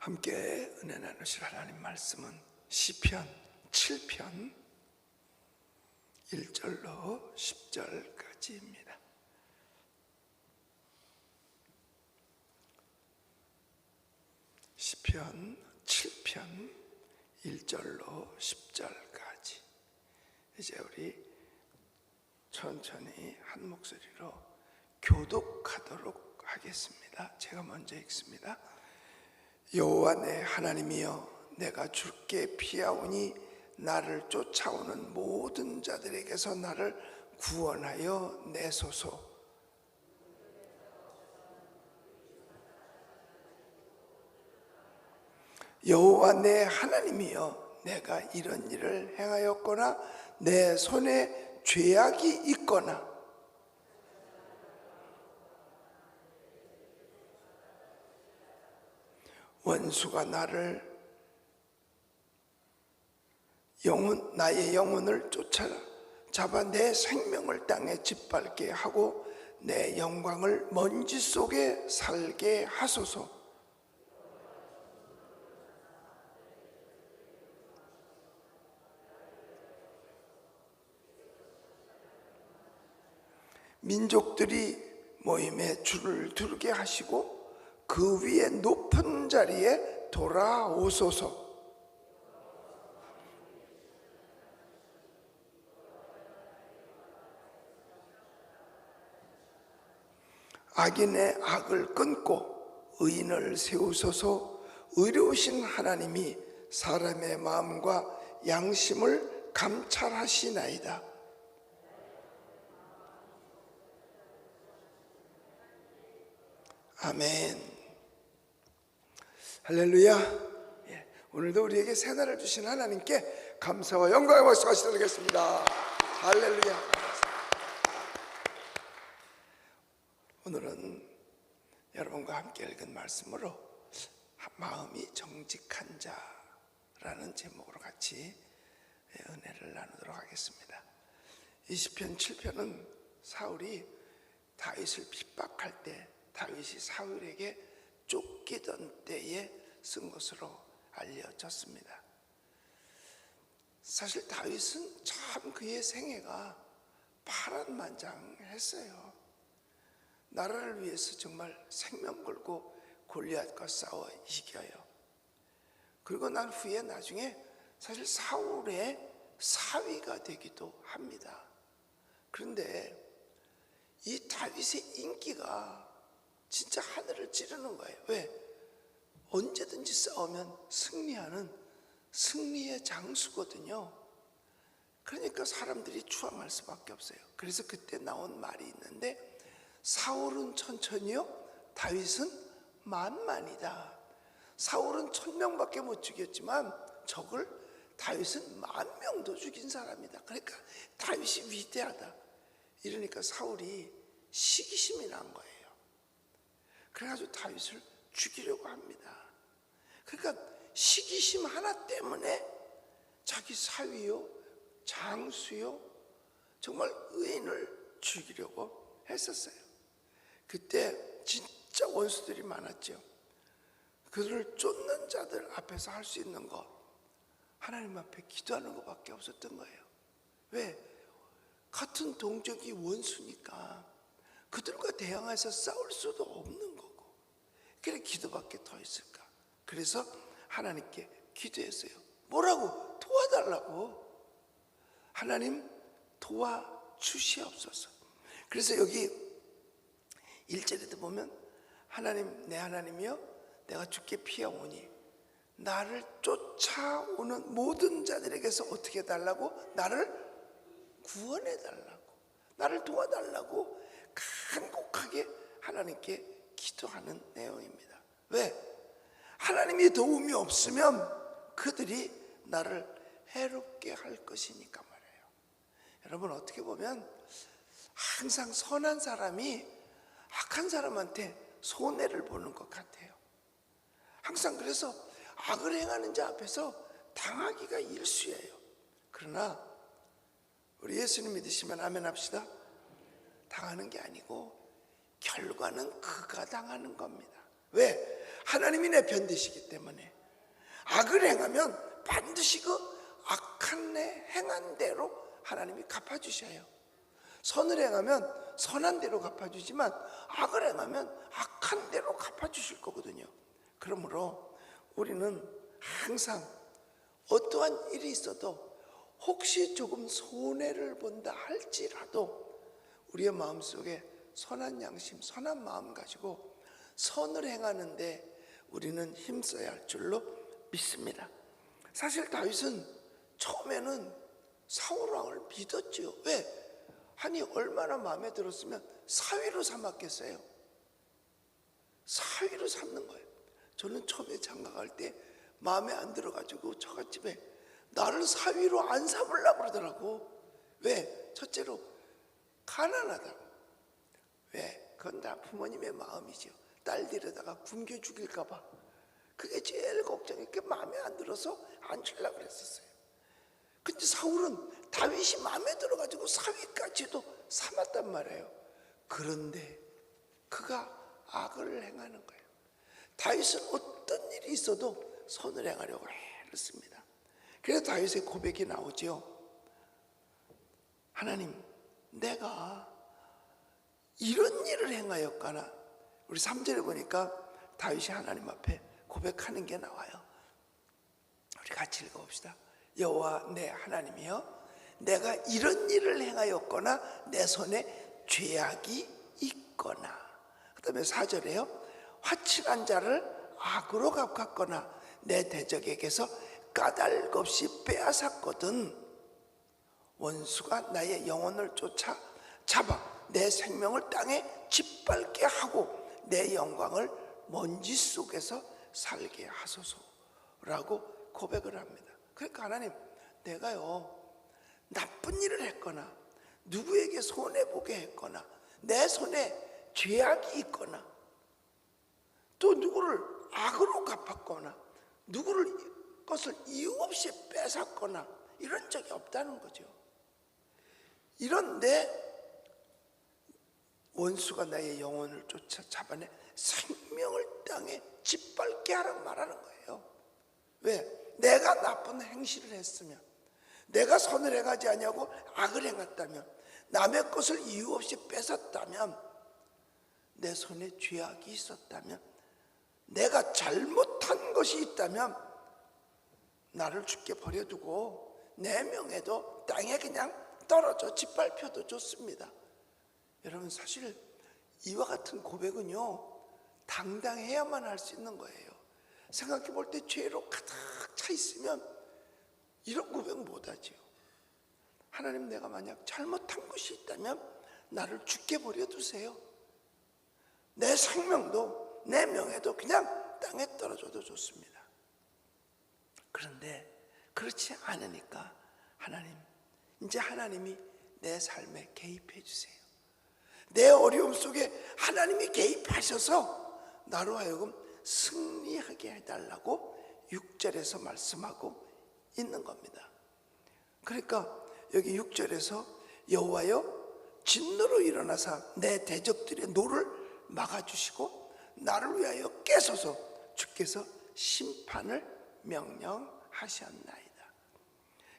함께 은혜 나누실 하나님 말씀은 시편 7편 1절로 10절까지입니다. 시편 7편 1절로 10절까지 이제 우리 천천히 한 목소리로 교독하도록 하겠습니다. 제가 먼저 읽습니다. 여호와 내 하나님이여 내가 주께 피하오니 나를 쫓아오는 모든 자들에게서 나를 구원하여 내소서. 여호와 내 하나님이여 내가 이런 일을 행하였거나 내 손에 죄악이 있거나 원수가 나를 영혼 나의 영혼을 쫓아 잡아 내 생명을 땅에 짓밟게 하고 내 영광을 먼지 속에 살게 하소서. 민족들이 모임에 줄을 두르게 하시고 그 위에 높은 자리에 돌아오소서. 악인의 악을 끊고 의인을 세우소서 의로우신 하나님이 사람의 마음과 양심을 감찰하시나이다. 아멘. 할렐루야. 예, 오늘도 우리에게 새 날을 주신 하나님께 감사와 영광의 박수가 시작하겠습니다. 할렐루야. 오늘은 여러분과 함께 읽은 말씀으로 마음이 정직한 자라는 제목으로 같이 은혜를 나누도록 하겠습니다. 20편 7편은 사울이 다윗을 핍박할 때 다윗이 사울에게 쫓기던 때에 쓴 것으로 알려졌습니다. 사실 다윗은 참 그의 생애가 파란만장했어요. 나라를 위해서 정말 생명 걸고 골리앗과 싸워 이겨요. 그리고 난 후에 나중에 사실 사울의 사위가 되기도 합니다. 그런데 이 다윗의 인기가 진짜 하늘을 찌르는 거예요. 왜? 언제든지 싸우면 승리하는 승리의 장수거든요. 그러니까 사람들이 추앙할 수밖에 없어요. 그래서 그때 나온 말이 있는데 사울은 천천히요, 다윗은 만만이다. 사울은 천 명밖에 못 죽였지만 적을 다윗은 만 명도 죽인 사람이다. 그러니까 다윗이 위대하다. 이러니까 사울이 시기심이 난 거예요. 그래가지고 다윗을 죽이려고 합니다. 그러니까 시기심 하나 때문에 자기 사위요, 장수요, 정말 의인을 죽이려고 했었어요. 그때 진짜 원수들이 많았죠. 그들을 쫓는 자들 앞에서 할 수 있는 거 하나님 앞에 기도하는 것밖에 없었던 거예요. 왜? 같은 동족이 원수니까 그들과 대항해서 싸울 수도 없는 그래 기도밖에 더 있을까? 그래서 하나님께 기도했어요. 뭐라고? 도와달라고. 하나님 도와주시옵소서. 그래서 여기 1절에도 보면 하나님 내 하나님이여 내가 죽게 피하오니 나를 쫓아오는 모든 자들에게서 어떻게 달라고 나를 구원해 달라고 나를 도와달라고 간곡하게 하나님께 기도하는 내용입니다. 왜? 하나님의 도움이 없으면 그들이 나를 해롭게 할 것이니까 말이에요. 여러분 어떻게 보면 항상 선한 사람이 악한 사람한테 손해를 보는 것 같아요. 항상 그래서 악을 행하는 자 앞에서 당하기가 일수예요. 그러나 우리 예수님 믿으시면 아멘 합시다. 당하는 게 아니고 결과는 그가 당하는 겁니다. 왜? 하나님이 내 변되시기 때문에 악을 행하면 반드시 그 악한 내 행한 대로 하나님이 갚아주셔요. 선을 행하면 선한 대로 갚아주지만 악을 행하면 악한 대로 갚아주실 거거든요. 그러므로 우리는 항상 어떠한 일이 있어도 혹시 조금 손해를 본다 할지라도 우리의 마음속에 선한 양심, 선한 마음 가지고 선을 행하는데 우리는 힘써야 할 줄로 믿습니다. 사실 다윗은 처음에는 사울 왕을 믿었지요. 왜? 아니 얼마나 마음에 들었으면 사위로 삼았겠어요. 사위로 삼는 거예요. 저는 처음에 장가갈 때 마음에 안 들어가지고 처갓집에 나를 사위로 안 삼으려고 그러더라고. 왜? 첫째로 가난하다고. 왜? 그건 다 부모님의 마음이죠. 딸 데려다가 굶겨 죽일까 봐. 그게 제일 걱정이 그 마음에 안 들어서 안 주려고 그랬었어요. 근데 사울은 다윗이 마음에 들어가지고 사위까지도 삼았단 말이에요. 그런데 그가 악을 행하는 거예요. 다윗은 어떤 일이 있어도 선을 행하려고 했습니다. 그래서 다윗의 고백이 나오죠. 하나님, 내가 이런 일을 행하였거나 우리 3절에 보니까 다윗이 하나님 앞에 고백하는 게 나와요. 우리 같이 읽어봅시다. 여호와 내 하나님이여 내가 이런 일을 행하였거나 내 손에 죄악이 있거나 그 다음에 4절에요. 화칠한 자를 악으로 갚았거나 내 대적에게서 까닭 없이 빼앗았거든 원수가 나의 영혼을 쫓아 잡아 내 생명을 땅에 짓밟게 하고 내 영광을 먼지 속에서 살게 하소서라고 고백을 합니다. 그러니까 하나님, 내가요 나쁜 일을 했거나 누구에게 손해 보게 했거나 내 손에 죄악이 있거나 또 누구를 악으로 갚았거나 누구를 것을 이유 없이 뺏었거나 이런 적이 없다는 거죠. 이런 내 원수가 나의 영혼을 쫓아 잡아내 생명을 땅에 짓밟게 하라고 말하는 거예요. 왜? 내가 나쁜 행실을 했으면 내가 선을 행하지 아니하고 악을 행했다면 남의 것을 이유 없이 뺏었다면 내 손에 죄악이 있었다면 내가 잘못한 것이 있다면 나를 죽게 버려두고 내 명예도 땅에 그냥 떨어져 짓밟혀도 좋습니다. 여러분 사실 이와 같은 고백은요 당당해야만 할 수 있는 거예요. 생각해 볼 때 죄로 가득 차 있으면 이런 고백은 못하지요. 하나님 내가 만약 잘못한 것이 있다면 나를 죽게 버려 두세요. 내 생명도 내 명예도 그냥 땅에 떨어져도 좋습니다. 그런데 그렇지 않으니까 하나님 이제 하나님이 내 삶에 개입해 주세요. 내 어려움 속에 하나님이 개입하셔서 나로 하여금 승리하게 해달라고 6절에서 말씀하고 있는 겁니다. 그러니까 여기 6절에서 여호와여 진노로 일어나사 내 대적들의 노를 막아주시고 나를 위하여 깨서서 주께서 심판을 명령하셨나이다.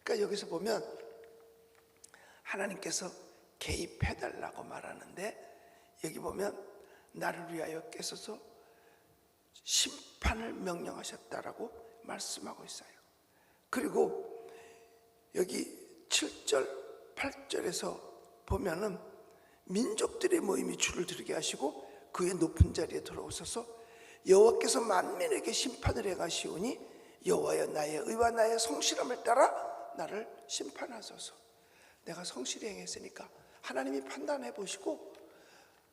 그러니까 여기서 보면 하나님께서 개입해달라고 말하는데 여기 보면 나를 위하여 깨서서 심판을 명령하셨다라고 말씀하고 있어요. 그리고 여기 7절, 8절에서 보면은 민족들의 모임이 줄을 들게 하시고 그의 높은 자리에 들어오셔서 여호와께서 만민에게 심판을 행하시오니 여호와여 나의 의와 나의 성실함을 따라 나를 심판하소서. 내가 성실히 행했으니까 하나님이 판단해 보시고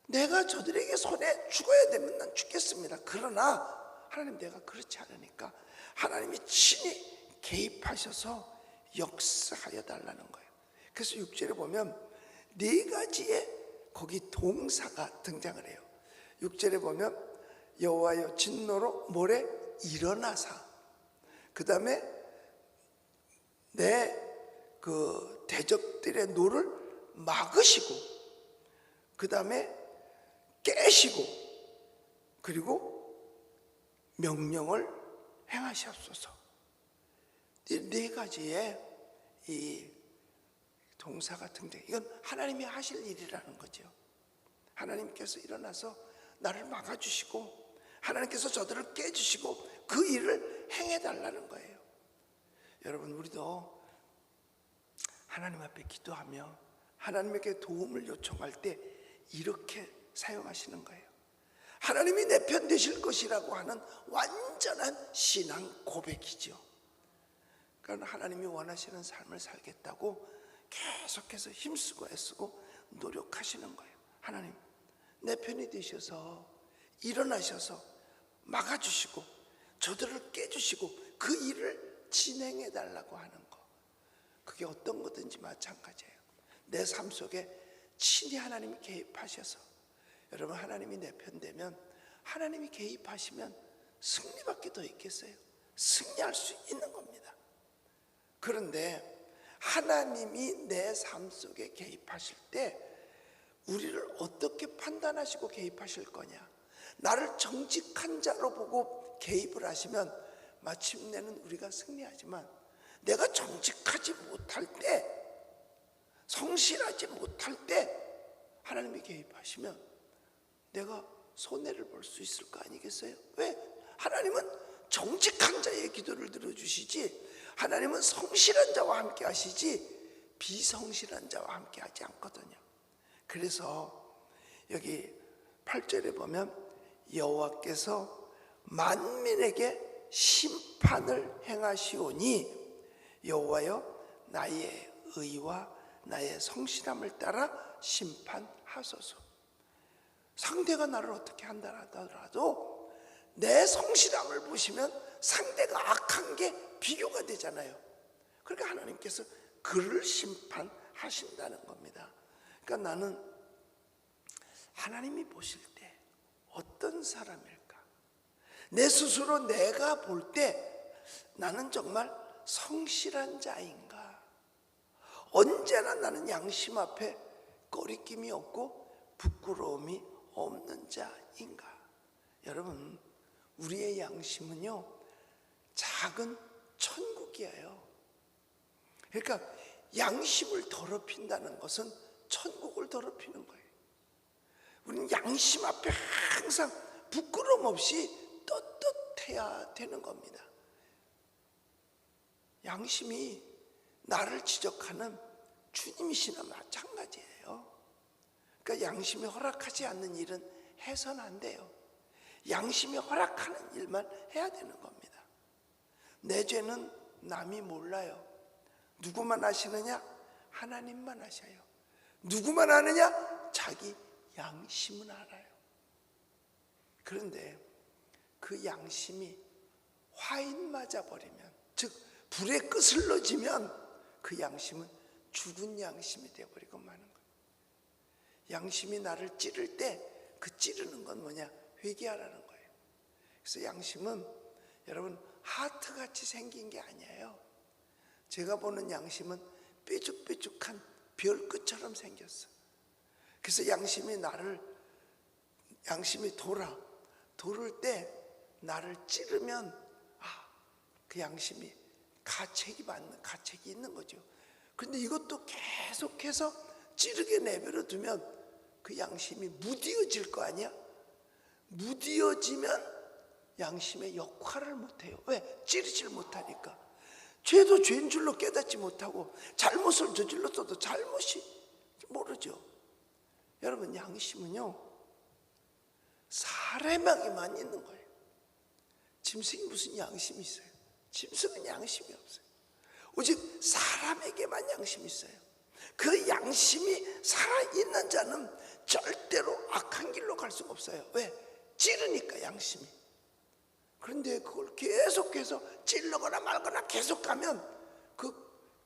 내가 저들에게 손에 죽어야 되면 난 죽겠습니다. 그러나 하나님 내가 그렇지 않으니까 하나님이 친히 개입하셔서 역사하여 달라는 거예요. 그래서 6절에 보면 네 가지의 거기 동사가 등장을 해요. 6절에 보면 여호와여 진노로 모래 일어나사 그 다음에 내 그 대적들의 노를 막으시고 그 다음에 깨시고 그리고 명령을 행하시옵소서. 이네 가지의 이 동사가 등장. 이건 하나님이 하실 일이라는 거죠. 하나님께서 일어나서 나를 막아주시고 하나님께서 저들을 깨주시고 그 일을 행해달라는 거예요. 여러분 우리도 하나님 앞에 기도하며 하나님에게 도움을 요청할 때 이렇게 사용하시는 거예요. 하나님이 내 편 되실 것이라고 하는 완전한 신앙 고백이죠. 그러니까 하나님이 원하시는 삶을 살겠다고 계속해서 힘쓰고 애쓰고 노력하시는 거예요. 하나님, 내 편이 되셔서 일어나셔서 막아주시고 저들을 깨주시고 그 일을 진행해 달라고 하는 거. 그게 어떤 거든지 마찬가지예요. 내 삶 속에 친히 하나님이 개입하셔서 여러분 하나님이 내 편 되면 하나님이 개입하시면 승리밖에 더 있겠어요. 승리할 수 있는 겁니다. 그런데 하나님이 내 삶 속에 개입하실 때 우리를 어떻게 판단하시고 개입하실 거냐? 나를 정직한 자로 보고 개입을 하시면 마침내는 우리가 승리하지만 내가 정직하지 못할 때 성실하지 못할 때 하나님이 개입하시면 내가 손해를 볼 수 있을 거 아니겠어요? 왜? 하나님은 정직한 자의 기도를 들어주시지 하나님은 성실한 자와 함께 하시지 비성실한 자와 함께 하지 않거든요. 그래서 여기 8절에 보면 여호와께서 만민에게 심판을 행하시오니 여호와여 나의 의와 나의 성실함을 따라 심판하소서. 상대가 나를 어떻게 한다 하더라도 내 성실함을 보시면 상대가 악한 게 비교가 되잖아요. 그러니까 하나님께서 그를 심판하신다는 겁니다. 그러니까 나는 하나님이 보실 때 어떤 사람일까? 내 스스로 내가 볼 때 나는 정말 성실한 자인가? 언제나 나는 양심 앞에 꺼리낌이 없고 부끄러움이 없는 자인가? 여러분, 우리의 양심은요, 작은 천국이에요. 그러니까 양심을 더럽힌다는 것은 천국을 더럽히는 거예요. 우리는 양심 앞에 항상 부끄러움 없이 떳떳해야 되는 겁니다. 양심이 나를 지적하는 주님이시나 마찬가지예요. 그러니까 양심이 허락하지 않는 일은 해서는 안 돼요. 양심이 허락하는 일만 해야 되는 겁니다. 내 죄는 남이 몰라요. 누구만 아시느냐? 하나님만 아셔요. 누구만 아느냐? 자기 양심은 알아요. 그런데 그 양심이 화인 맞아 버리면, 즉 불에 끄슬러지면 그 양심은 죽은 양심이 되어 버리고 마는 거예요. 양심이 나를 찌를 때 그 찌르는 건 뭐냐? 회개하라는 거예요. 그래서 양심은 여러분 하트같이 생긴 게 아니에요. 제가 보는 양심은 뾰족뾰족한 별끝처럼 생겼어. 그래서 양심이 나를 양심이 돌아 돌을 때 나를 찌르면 아, 그 양심이 가책이 받는 가책이 있는 거죠. 근데 이것도 계속해서 찌르게 내버려 두면 그 양심이 무디어질 거 아니야? 무디어지면 양심의 역할을 못해요. 왜? 찌르질 못하니까. 죄도 죄인 줄로 깨닫지 못하고 잘못을 저질렀어도 잘못이 모르죠. 여러분 양심은요 사람에게만 있는 거예요. 짐승이 무슨 양심이 있어요? 짐승은 양심이 없어요. 오직 사람에게만 양심이 있어요. 그 양심이 살아있는 자는 절대로 악한 길로 갈 수가 없어요. 왜? 찌르니까 양심이. 그런데 그걸 계속해서 찔러거나 말거나 계속 가면 그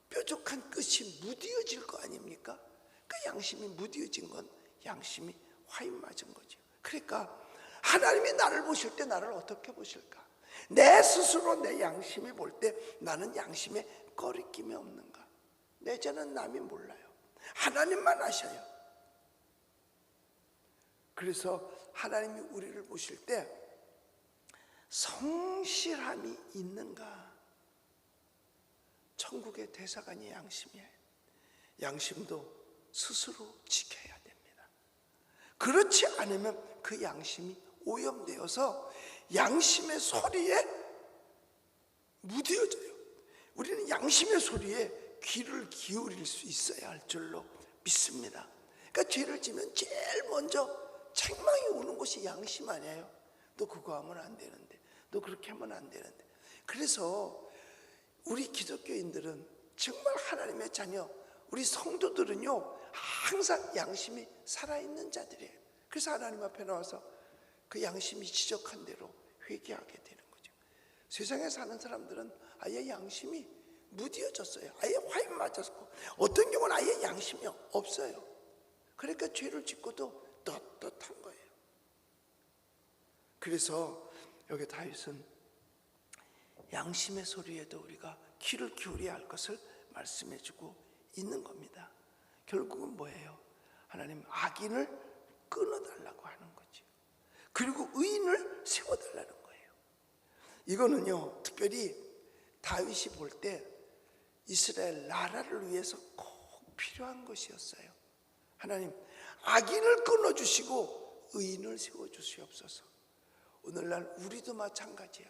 뾰족한 끝이 무디어질 거 아닙니까? 그 양심이 무디어진 건 양심이 화인 맞은 거죠. 그러니까 하나님이 나를 보실 때 나를 어떻게 보실까? 내 스스로 내 양심이 볼 때 나는 양심에 거리낌이 없는가? 내 죄는 남이 몰라요. 하나님만 아셔요. 그래서 하나님이 우리를 보실 때 성실함이 있는가? 천국의 대사관이 양심이에요. 양심도 스스로 지켜야 됩니다. 그렇지 않으면 그 양심이 오염되어서 양심의 소리에 무뎌져요. 우리는 양심의 소리에 귀를 기울일 수 있어야 할 줄로 믿습니다. 그러니까 죄를 지면 제일 먼저 책망이 오는 것이 양심 아니에요. 너 그거 하면 안 되는데, 너 그렇게 하면 안 되는데. 그래서 우리 기독교인들은 정말 하나님의 자녀, 우리 성도들은요, 항상 양심이 살아있는 자들이에요. 그래서 하나님 앞에 나와서 그 양심이 지적한 대로 회개하게 되는 거죠. 세상에 사는 사람들은 아예 양심이 무디어졌어요. 아예 화인 맞았고, 어떤 경우는 아예 양심이 없어요. 그러니까 죄를 짓고도 떳떳한 거예요. 그래서 여기 다윗은 양심의 소리에도 우리가 귀를 기울여야 할 것을 말씀해 주고 있는 겁니다. 결국은 뭐예요? 하나님 악인을 끊어달라고 하는 거죠. 그리고 의인을 세워달라는 거예요. 이거는요, 특별히 다윗이 볼 때 이스라엘 나라를 위해서 꼭 필요한 것이었어요. 하나님, 악인을 끊어주시고 의인을 세워주시옵소서. 오늘날 우리도 마찬가지야.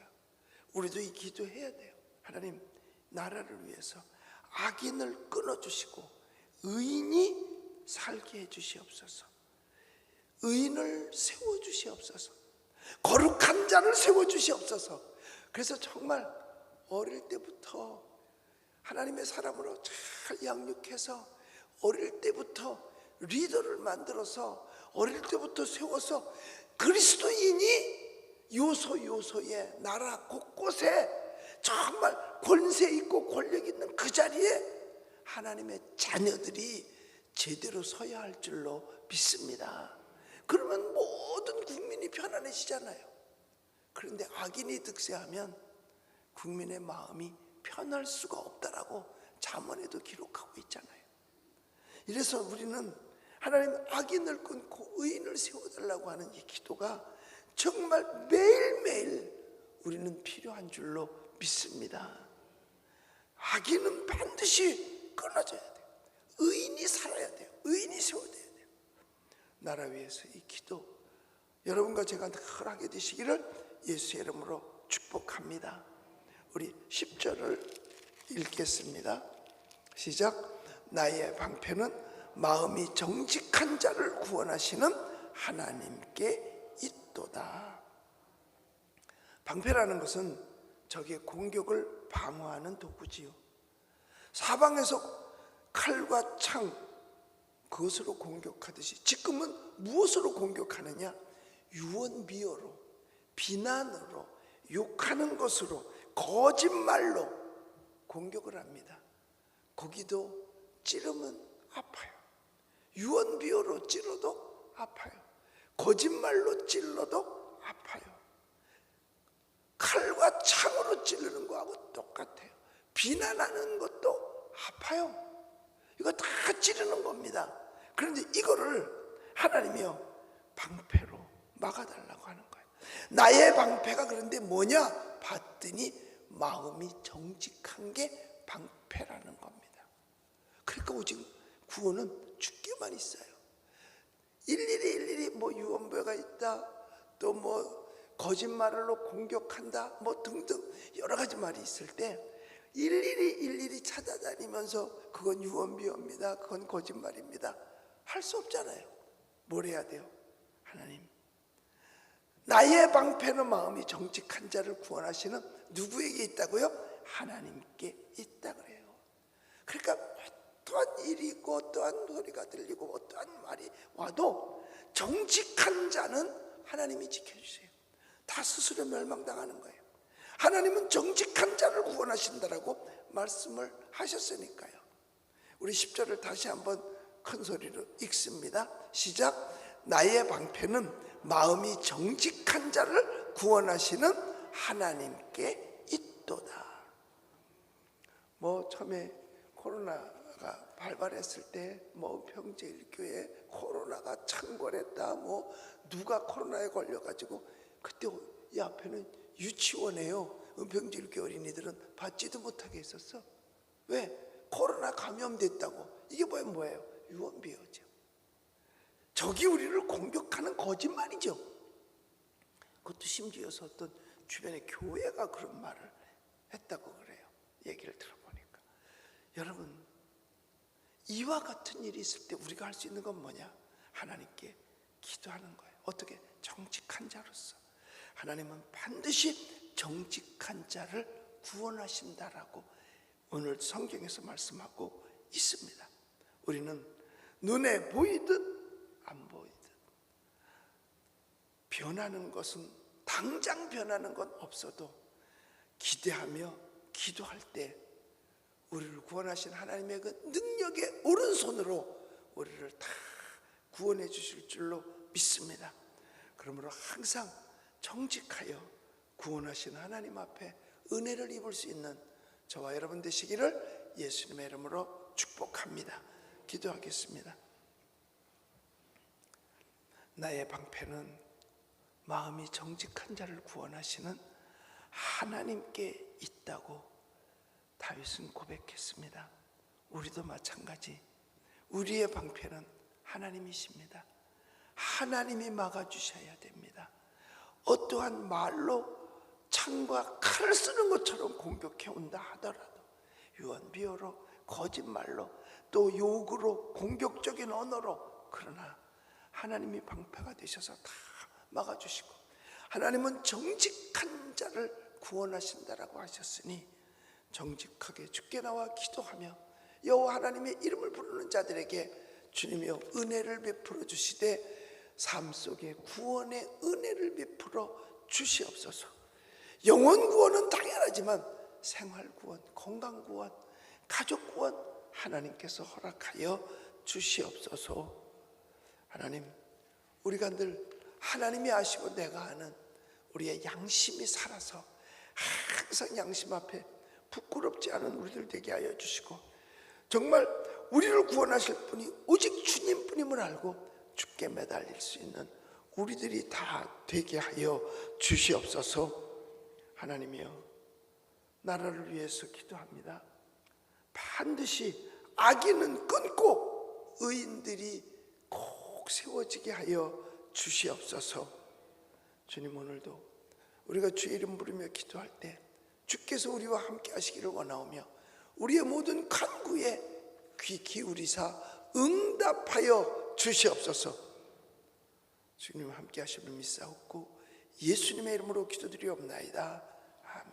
우리도 이 기도해야 돼요. 하나님, 나라를 위해서 악인을 끊어주시고 의인이 살게 해주시옵소서. 의인을 세워주시옵소서. 거룩한 자를 세워주시옵소서. 그래서 정말 어릴 때부터 하나님의 사람으로 잘 양육해서 어릴 때부터 리더를 만들어서 어릴 때부터 세워서 그리스도인이 요소 요소에 나라 곳곳에 정말 권세 있고 권력 있는 그 자리에 하나님의 자녀들이 제대로 서야 할 줄로 믿습니다. 그러면 모든 국민이 편안해지잖아요. 그런데 악인이 득세하면 국민의 마음이 편할 수가 없다라고 잠언에도 기록하고 있잖아요. 이래서 우리는 하나님 악인을 끊고 의인을 세워달라고 하는 이 기도가 정말 매일매일 우리는 필요한 줄로 믿습니다. 악인은 반드시 끊어져야 돼요. 의인이 살아야 돼요. 의인이 세워져야 돼요. 나라 위해서 이 기도 여러분과 제가 늘 하게 되시기를 예수의 이름으로 축복합니다. 우리 10절을 읽겠습니다. 시작. 나의 방패는 마음이 정직한 자를 구원하시는 하나님께 있도다. 방패라는 것은 적의 공격을 방어하는 도구지요. 사방에서 칼과 창 그것으로 공격하듯이 지금은 무엇으로 공격하느냐? 유언비어로 비난으로 욕하는 것으로 거짓말로 공격을 합니다. 거기도 찌르면 아파요. 유언비어로 찔러도 아파요. 거짓말로 찔러도 아파요. 칼과 창으로 찌르는 거하고 똑같아요. 비난하는 것도 아파요. 이거 다 찌르는 겁니다. 그런데 이거를 하나님이요 방패로 막아달라고 하는 거예요. 나의 방패가 그런데 뭐냐? 봤더니 마음이 정직한 게 방패라는 겁니다. 그러니까 오직 구원은 죽게만 있어요. 일일이 일일이 뭐 유언배가 있다, 또 뭐 거짓말로 공격한다, 뭐 등등 여러 가지 말이 있을 때 일일이 일일이 찾아다니면서 그건 유언비어입니다, 그건 거짓말입니다. 할 수 없잖아요. 뭘 해야 돼요? 하나님. 나의 방패는 마음이 정직한 자를 구원하시는 누구에게 있다고요? 하나님께 있다 그래요. 그러니까 어떠한 일이 있고 어떠한 소리가 들리고 어떠한 말이 와도 정직한 자는 하나님이 지켜주세요. 다 스스로 멸망당하는 거예요. 하나님은 정직한 자를 구원하신다라고 말씀을 하셨으니까요. 우리 10절을 다시 한번 큰 소리로 읽습니다. 시작. 나의 방패는 마음이 정직한 자를 구원하시는 하나님께 있도다. 뭐 처음에 코로나가 발발했을 때 뭐 평제일교회 코로나가 창궐했다 뭐 누가 코로나에 걸려가지고 그때 이 앞에는 유치원에요. 은평질교 어린이들은 받지도 못하게 했었어. 왜? 코로나 감염됐다고. 이게 뭐예요? 유언비어죠. 적이 우리를 공격하는 거짓말이죠. 그것도 심지어서 어떤 주변의 교회가 그런 말을 했다고 그래요. 얘기를 들어보니까. 여러분, 이와 같은 일이 있을 때 우리가 할 수 있는 건 뭐냐? 하나님께 기도하는 거예요. 어떻게? 정직한 자로서. 하나님은 반드시 정직한 자를 구원하신다라고 오늘 성경에서 말씀하고 있습니다. 우리는 눈에 보이듯 안 보이듯 변하는 것은 당장 변하는 건 없어도 기대하며 기도할 때 우리를 구원하신 하나님의 그 능력의 오른손으로 우리를 다 구원해 주실 줄로 믿습니다. 그러므로 항상 정직하여 구원하신 하나님 앞에 은혜를 입을 수 있는 저와 여러분 되시기를 예수님의 이름으로 축복합니다. 기도하겠습니다. 나의 방패는 마음이 정직한 자를 구원하시는 하나님께 있다고 다윗은 고백했습니다. 우리도 마찬가지. 우리의 방패는 하나님이십니다. 하나님이 막아주셔야 됩니다. 어떠한 말로 창과 칼을 쓰는 것처럼 공격해 온다 하더라도 유언비어로 거짓말로 또 욕으로 공격적인 언어로 그러나 하나님이 방패가 되셔서 다 막아주시고 하나님은 정직한 자를 구원하신다라고 하셨으니 정직하게 주께 나와 기도하며 여호와 하나님의 이름을 부르는 자들에게 주님이여 은혜를 베풀어 주시되 삶 속에 구원의 은혜를 베풀어 주시옵소서. 영혼 구원은 당연하지만 생활 구원, 건강 구원, 가족 구원 하나님께서 허락하여 주시옵소서. 하나님, 우리가 늘 하나님이 아시고 내가 아는 우리의 양심이 살아서 항상 양심 앞에 부끄럽지 않은 우리들 되게 하여 주시고 정말 우리를 구원하실 분이 오직 주님뿐임을 알고 죽게 매달릴 수 있는 우리들이 다 되게 하여 주시옵소서 하나님이여 나라를 위해서 기도합니다 반드시 악인은 끊고 의인들이 꼭 세워지게 하여 주시옵소서. 주님 오늘도 우리가 주의 이름 부르며 기도할 때 주께서 우리와 함께 하시기를 원하오며 우리의 모든 간구에 귀 기울이사 응답하여 주시옵소서. 주님 함께 하심을 믿사옵고 예수님의 이름으로 기도드리옵나이다. 아멘